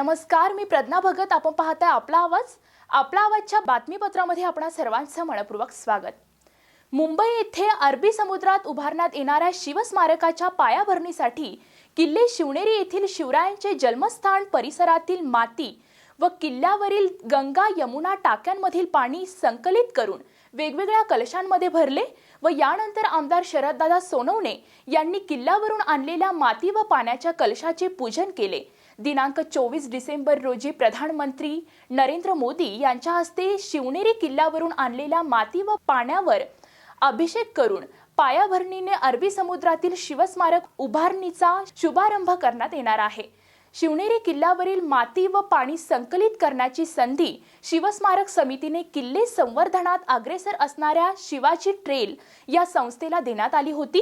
नमस्कार मी प्रज्ञा भगत. आपण पाहताय आपला आवाज. आपला आवाजच्या बातमीपत्रामध्ये आपणा सर्वांचं मनपूर्वक स्वागत. मुंबई येथे अरबी समुद्रात उभारण्यात येणाऱ्या शिवस्मारकाच्या पायाभरणीसाठी किल्ले शिवनेरी येथील शिवरायांचे जन्मस्थान परिसरातील माती व किल्ल्यावरील गंगा यमुना टाक्यांमधील पाणी संकलित करून वेगवेगळ्या कलशांमध्ये भरले व यानंतर आमदार शरददादा सोनवणे यांनी किल्ल्यावरून आणलेल्या माती व पाण्याच्या कलशाचे पूजन केले. दिनांक चोवीस डिसेंबर रोजी प्रधानमंत्री नरेंद्र मोदी यांच्या हस्ते शिवनेरी किल्ल्यावरून आणलेल्या माती व पाण्यावर अभिषेक करून पायाभरणीने अरबी समुद्रातील शिवस्मारक उभारणीचा शुभारंभ करण्यात येणार आहे. शिवनेरी किल्ल्यावरील माती व पाणी संकलित करण्याची संधी शिवस्मारक समितीने किल्ले संवर्धनात अग्रेसर असणाऱ्या शिवाजी ट्रेल या संस्थेला देण्यात आली होती.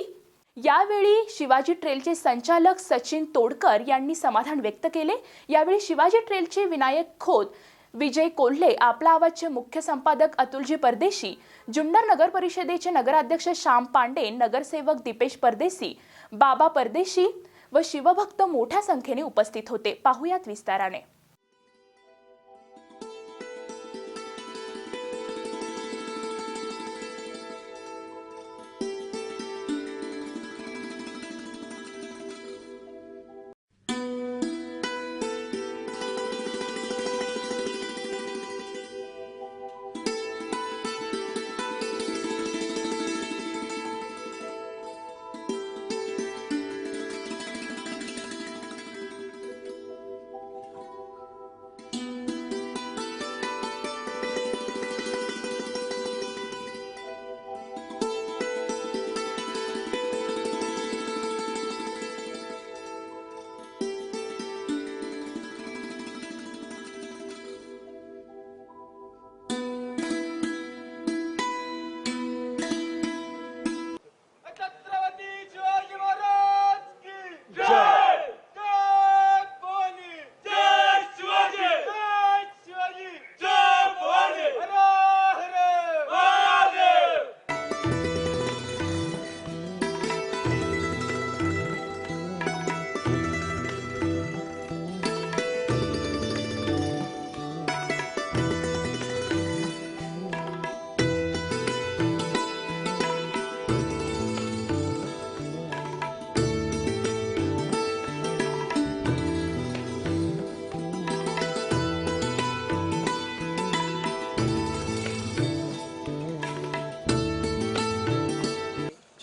यावेळी शिवाजी ट्रेलचे संचालक सचिन तोडकर यांनी समाधान व्यक्त केले. यावेळी शिवाजी ट्रेलचे विनायक खोत विजय कोल्हे आपला आवाजचे मुख्य संपादक अतुलजी परदेशी जुन्नर नगर परिषदेचे नगराध्यक्ष श्याम पांडे नगरसेवक दीपेश परदेशी बाबा परदेशी व शिवभक्त मोठ्या संख्येने उपस्थित होते. पाहुयात विस्ताराने.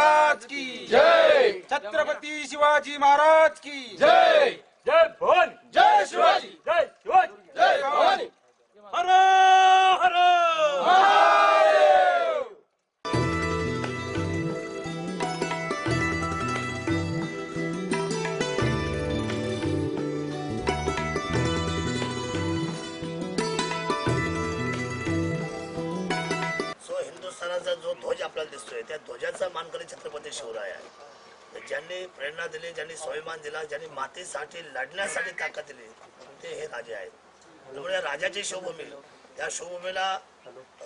महाराज की जय। छत्रपती शिवाजी महाराज की जय। जय भवानी। जय शिवाजी। जय शिवाजी। जय भवानी। हर हर। ध्वज आपल्याला दिसतोय. त्या ध्वजाचा मानकरी छत्रपती शिवराय. आहे ज्यांनी प्रेरणा दिली ज्यांनी स्वाभिमान दिला ज्यांनी मातीसाठी लढण्यासाठी ताकद दिली ते हे राजे आहेत. त्यामुळे या राजाची शिवभूमी त्या शिवभूमीला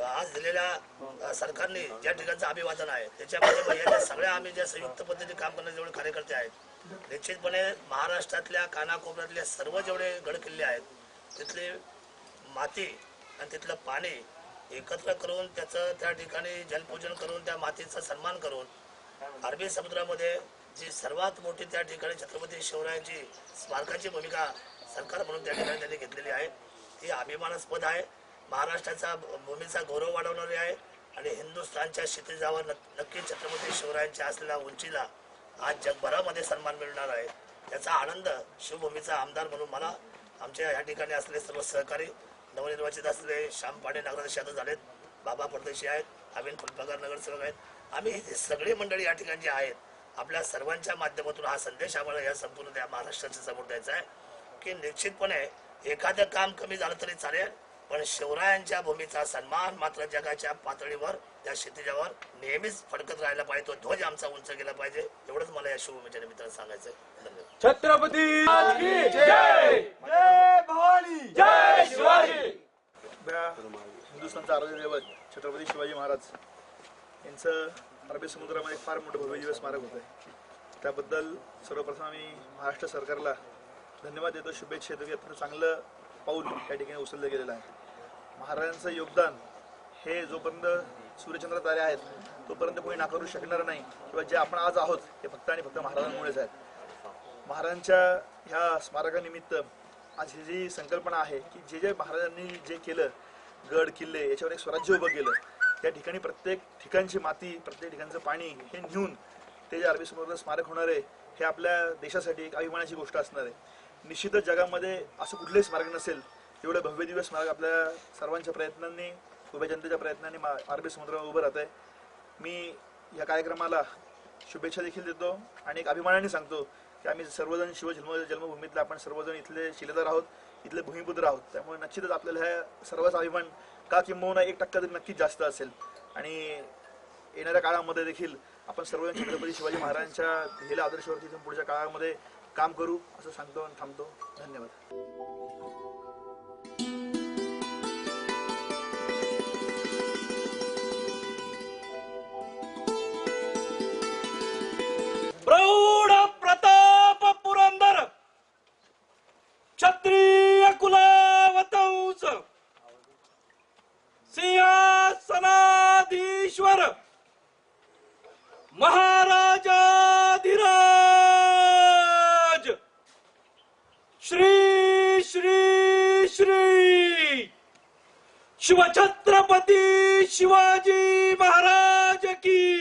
आज दिलेल्या सरकारने ज्या ठिकाणचं अभिवादन आहे त्याच्यामध्ये या सगळ्या आम्ही ज्या संयुक्त पद्धतीने काम करणारे जेवढे कार्यकर्ते आहेत निश्चितपणे महाराष्ट्रातल्या कानाकोपऱ्यातल्या सर्व जेवढे गड किल्ले आहेत तिथले माती आणि तिथलं पाणी एकत्र करून त्याचं त्या ठिकाणी जलपूजन करून त्या मातीचा सन्मान करून अरबी समुद्रामध्ये जी सर्वात मोठी त्या ठिकाणी छत्रपती शिवरायांची स्मारकाची भूमिका सरकार म्हणून त्या ठिकाणी त्यांनी घेतलेली आहे. ती अभिमानास्पद आहे. महाराष्ट्राचा भूमीचा गौरव वाढवणारी आहे आणि हिंदुस्थानच्या क्षितिजावर नक्की छत्रपती शिवरायांच्या असलेल्या उंचीला आज जगभरामध्ये सन्मान मिळणार आहे. त्याचा आनंद शिवभूमीचा आमदार म्हणून मला आमच्या या ठिकाणी असलेले सर्व सहकारी नवनिर्वाचित असलेले श्याम पाडे नगराध्यक्ष आता झालेत बाबा परदेशी आहेत अविन फुलपगार नगरसेवक आहेत. आम्ही ही सगळी मंडळी या ठिकाणी जी आहेत आपल्या सर्वांच्या माध्यमातून हा संदेश आम्हाला या संपूर्ण त्या महाराष्ट्राच्या समोर द्यायचा आहे की निश्चितपणे एखादं काम कमी झालं तरी चालेल पण शिवरायांच्या भूमीचा सन्मान मात्र जगाच्या पातळीवर त्या क्षितिजावर नेहमीच फडकत राहायला पाहिजे तो ध्वज आमचा उंच गेला पाहिजे एवढंच मला या शिवभूमीच्या निमित्तानं सांगायचं आहे धन्यवाद. छत्रपती की जय जय भवानी जय शिवाजी आपल्या हिंदुस्थानचा आराध्य दैवत छत्रपती शिवाजी महाराज यांचं अरबी समुद्रामध्ये फार मोठं भव्य दिवस स्मारक होतं आहे त्याबद्दल सर्वप्रथम आम्ही महाराष्ट्र सरकारला धन्यवाद देतो. शुभेच्छा देतो की अत्यंत चांगलं पाऊल या ठिकाणी उचललं गेलेलं आहे. महाराजांचं योगदान हे जोपर्यंत सूर्यचंद्र तारे आहेत तोपर्यंत कोणी नाकारू शकणार नाही किंवा जे आपण आज आहोत हे फक्त आणि फक्त महाराजांमुळेच आहेत. महाराजांच्या ह्या स्मारकानिमित्त आज ही जी संकल्पना आहे की जे जे महाराजांनी जे केलं गड किल्ले याच्यावर एक स्वराज्य उभं केलं त्या ठिकाणी प्रत्येक ठिकाणची माती प्रत्येक ठिकाणचं पाणी हे नेऊन ते जे अरबी समुद्र स्मारक होणार आहे हे आपल्या देशासाठी एक अभिमानाची गोष्ट असणार आहे. निश्चितच जगामध्ये असं कुठलंही स्मारक नसेल एवढं भव्य दिव्य स्मारक आपल्या सर्वांच्या प्रयत्नांनी उभ्या जनतेच्या प्रयत्नांनी अरबी समुद्रावर उभं राहत आहे मी या कार्यक्रमाला शुभेच्छा देखील देतो आणि एक अभिमानाने सांगतो की आम्ही सर्वजण शिवजन्म जन्मभूमीतले आपण सर्वजण इथले शिलेदार आहोत इथले भूमिपुत्र आहोत. त्यामुळे निश्चितच आपल्याला ह्या सर्वच अभिमान का किंबहुना एक टक्का तरी नक्कीच जास्त असेल. आणि येणाऱ्या काळामध्ये देखील आपण सर्वजण छत्रपती शिवाजी महाराजांच्या दिलेल्या आदर्शावरती इथून पुढच्या काळामध्ये काम करू असं सांगतो आणि थांबतो. धन्यवाद. प्रौढ क्षत्रिय कुलावतंस. सिंहासनाधीश्वर. महाराजाधिराज. श्री श्री श्री. शिवछत्रपती शिवाजी महाराज की.